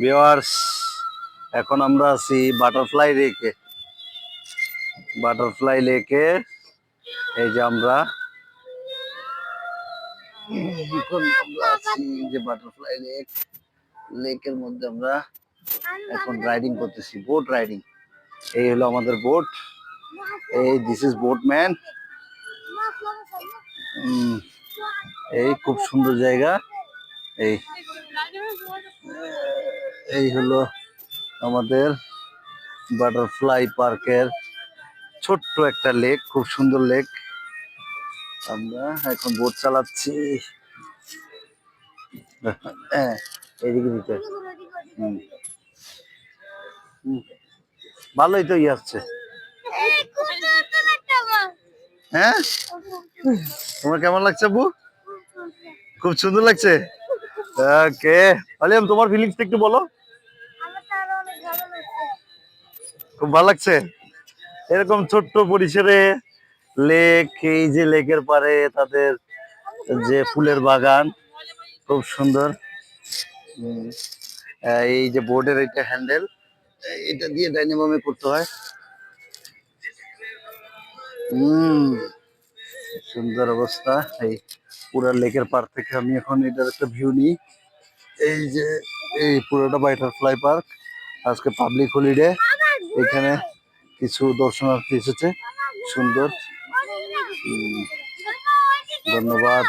Viewers এখন আমরা আছি বাটারফ্লাই লেকে বাটারফ্লাই লেকে, এই যে আমরা। এখন আমরা আছি যে বাটারফ্লাই লেক লেকের মধ্যে আমরা এখন রাইডিং করতেছি বোট রাইডিং এই হলো আমাদের বোট এই দিস ইজ বোট ম্যান এই খুব সুন্দর জায়গা। এই এই হলো আমাদের বাটারফ্লাই পার্কের ছোট্ট একটা লেক খুব সুন্দর লেক আমরা এখন বোট চালাচ্ছি। হ্যাঁ। ভালোই তো ইয়ে হ্যাঁ? তোমার কেমন লাগছে বু খুব সুন্দর লাগছে? ওকে। আলিয়াম, তোমার ফিলিংসটা একটু বলো। খুব ভালো লাগছে? এরকম ছোট্ট পরিসরে লেক, এই যে লেকের পারে তাদের যে ফুলের বাগান, খুব সুন্দর। এই যে বোর্ডের এটা হ্যান্ডেল এটা দিয়ে ডাইনামে করতে হয়। হুম। সুন্দর অবস্থা। এই পুরা লেকের পার্ক থেকে আমি এখন এটার একটা ভিউ নিই। এই যে, এই পুরোটা বাটারফ্লাই পার্ক আজকে পাবলিক হলিডে এখানে কিছু দর্শনার্থী এসেছে। সুন্দর। ধন্যবাদ।